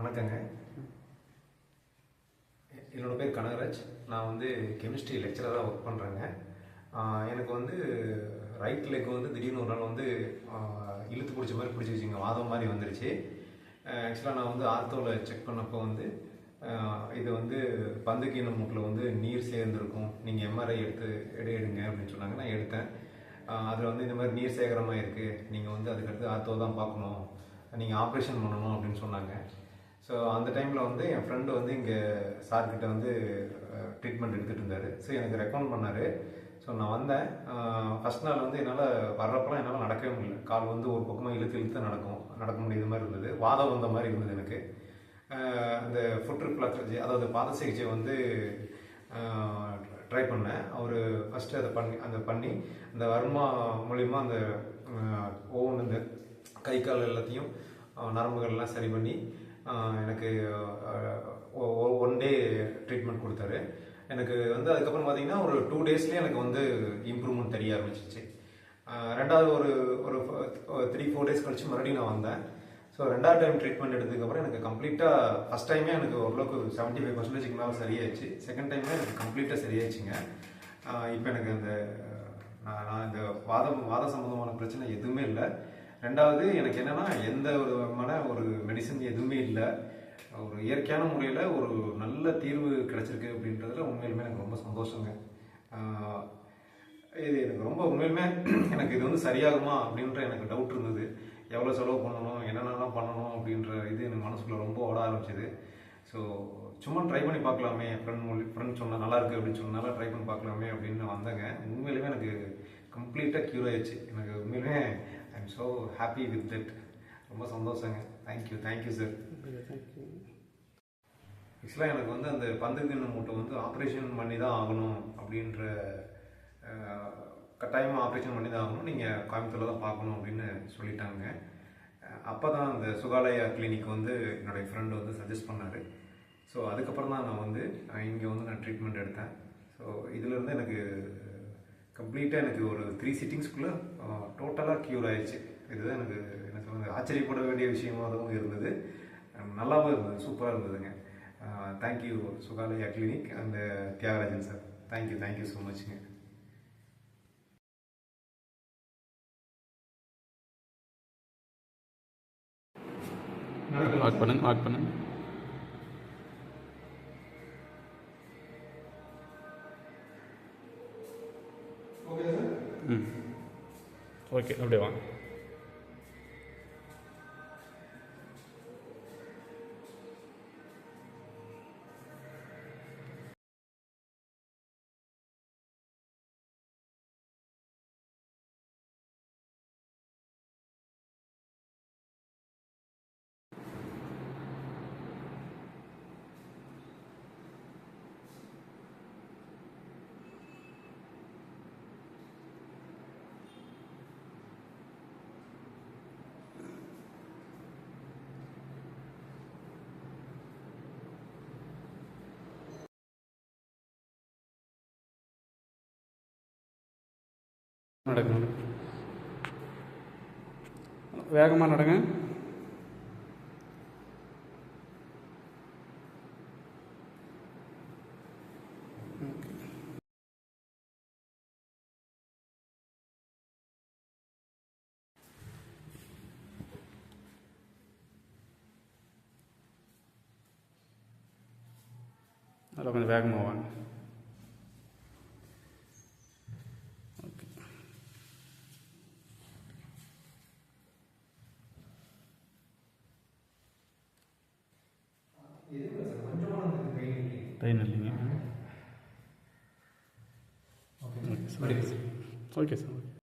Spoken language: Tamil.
வணக்கங்க. என்னோடய என்னோட பேர் கனகராஜ். நான் வந்து கெமிஸ்ட்ரி லெக்சராக ஒர்க் பண்ணுறேங்க எனக்கு வந்து ரைட் லெக் வந்து திடீர்னு ஒரு நாள் வந்து இழுத்து பிடிச்ச மாதிரி பிடிச்சிருச்சுங்க வாதம் மாதிரி வந்துருச்சு. ஆக்சுவலாக நான் வந்து ஆர்த்தோவில் செக் பண்ணப்போ வந்து இது வந்து பந்துக்கீன மூட்டில் வந்து நீர் சேர்ந்துருக்கும். நீங்கள் எம்ஆர்ஐ எடுத்து எடு எடுங்க அப்படின்னு சொன்னாங்க. நான் எடுத்தேன். அதில் வந்து இந்த மாதிரி நீர் சேகரமாக இருக்குது நீங்கள் வந்து அதுக்கடுத்து ஆர்த்தோ தான் பார்க்கணும். நீங்கள் ஆப்ரேஷன் பண்ணணும் அப்படின்னு சொன்னாங்க. ஸோ அந்த டைமில் வந்து என் ஃப்ரெண்டு வந்து இங்கே சார்கிட்ட வந்து ட்ரீட்மெண்ட் எடுத்துகிட்டு இருந்தார். ஸோ எனக்கு ரெக்கமெண்ட் பண்ணார். ஸோ நான் வந்தேன். ஃபஸ்ட் நாள் வந்து என்னால் வர்றப்பெல்லாம் என்னால் நடக்கவே முடியல. கால் வந்து ஒரு பக்கமாக இழுத்து இழுத்து நடக்கும். நடக்க முடியாத மாதிரி இருந்தது. வாதம் வந்த மாதிரி இருந்தது எனக்கு. அந்த ஃபுட் ரிப்ளாக்டர்ஜி அதாவது பாத சிகிச்சை வந்து ட்ரை பண்ணேன். அவர் ஃபஸ்ட்டு அதை பண்ணி அந்த பண்ணி அந்த வர்மா மூலிமா அந்த ஒவ்வொன்று இந்த கை கால் எல்லாத்தையும் நரம்புகள்லாம் சரி பண்ணி எனக்கு ஒன் டே ட்ரீட்மெண்ட் கொடுத்தாரு. எனக்கு வந்து அதுக்கப்புறம் பார்த்தீங்கன்னா ஒரு டூ டேஸ்லேயே எனக்கு வந்து இம்ப்ரூவ்மெண்ட் தெரிய ஆரம்பிச்சிச்சு. ரெண்டாவது ஒரு ஒரு த்ரீ ஃபோர் டேஸ் கழிச்சு மறுபடியும் நான் வந்தேன். ஸோ ரெண்டாவது டைம் ட்ரீட்மெண்ட் எடுத்ததுக்கப்புறம் எனக்கு கம்ப்ளீட்டாக ஃபஸ்ட் டைமே எனக்கு ஓரளவுக்கு செவன்ட்டி ஃபைவ் பர்சன்டேஜ்க்கு மேலே சரியாயிடுச்சு. செகண்ட் டைமே எனக்கு கம்ப்ளீட்டாக சரியாயிடுச்சுங்க. இப்போ எனக்கு அந்த நான் நான் இந்த வாதம் வாத சம்மந்தமான பிரச்சனை எதுவுமே இல்லை. ரெண்டாவது எனக்கு என்னென்னா எந்த ஒரு விதமான ஒரு மெடிசன் எதுவுமே இல்லை. ஒரு இயற்கையான முறையில் ஒரு நல்ல தீர்வு கிடச்சிருக்கு அப்படின்றதுல உண்மையிலுமே எனக்கு ரொம்ப சந்தோஷங்க. இது எனக்கு ரொம்ப உண்மையிலுமே எனக்கு இது வந்து சரியாகுமா அப்படின்ற எனக்கு டவுட் இருந்தது. எவ்வளோ செலவு பண்ணணும் என்னென்னலாம் பண்ணணும் அப்படின்ற இது எனக்கு மனசுக்குள்ள ரொம்ப ஓட ஆரம்பிச்சிது. ஸோ சும்மா ட்ரை பண்ணி பார்க்கலாமே. ஃப்ரெண்ட் மொழி ஃப்ரெண்ட் சொன்னால் நல்லா இருக்குது அப்படின்னு சொன்னால ட்ரை பண்ணி பார்க்கலாமே அப்படின்னு நான் வந்தேங்க. உண்மையிலுமே எனக்கு கம்ப்ளீட்டாக க்யூர் ஆயிடுச்சு. எனக்கு உண்மையிலுமே ஸோ ஹாப்பி வித் தட் ரொம்ப சந்தோஷங்க. தேங்க்யூ தேங்க்யூ சார் ஆக்சுவலாக எனக்கு வந்து அந்த பந்துக்கிண்ண மூட்டை வந்து ஆப்ரேஷன் பண்ணி தான் ஆகணும் அப்படின்ற கட்டாயமாக ஆப்ரேஷன் பண்ணி தான் ஆகணும். நீங்கள் கோயம்புத்தூரில் தான் பார்க்கணும் அப்படின்னு சொல்லிட்டாங்க. அப்போ தான் அந்த சுகாலயா கிளினிக் வந்து என்னுடைய ஃப்ரெண்டு வந்து சஜஸ்ட் பண்ணார். ஸோ அதுக்கப்புறம் தான் நான் வந்து இங்கே வந்து நான் ட்ரீட்மெண்ட் எடுத்தேன். ஸோ இதிலேருந்து எனக்கு கம்ப்ளீட்டாக எனக்கு ஒரு த்ரீ சிட்டிங்ஸ்குள்ளே டோட்டலாக க்யூர் ஆயிடுச்சு. இதுதான் எனக்கு என்ன சொல்றது ஆச்சரியப்பட வேண்டிய விஷயமாகவும் இருந்தது. நல்லாவும் இருந்தது சூப்பராக இருந்ததுங்க. Thank you Sukalaya clinic and Thyagarajan sir thank you thank you so மச்ங்க walk பண்ணுங்க வாக் பண்ணுங்க. ஓகே அப்படியே வாங்க. நடங்க வேகமாக நடங்க. அதில் கொஞ்சம் வேகமாக வாங்க ஓகே பெயின் இல்லைங்க ஓகே சார் ஓகே சார்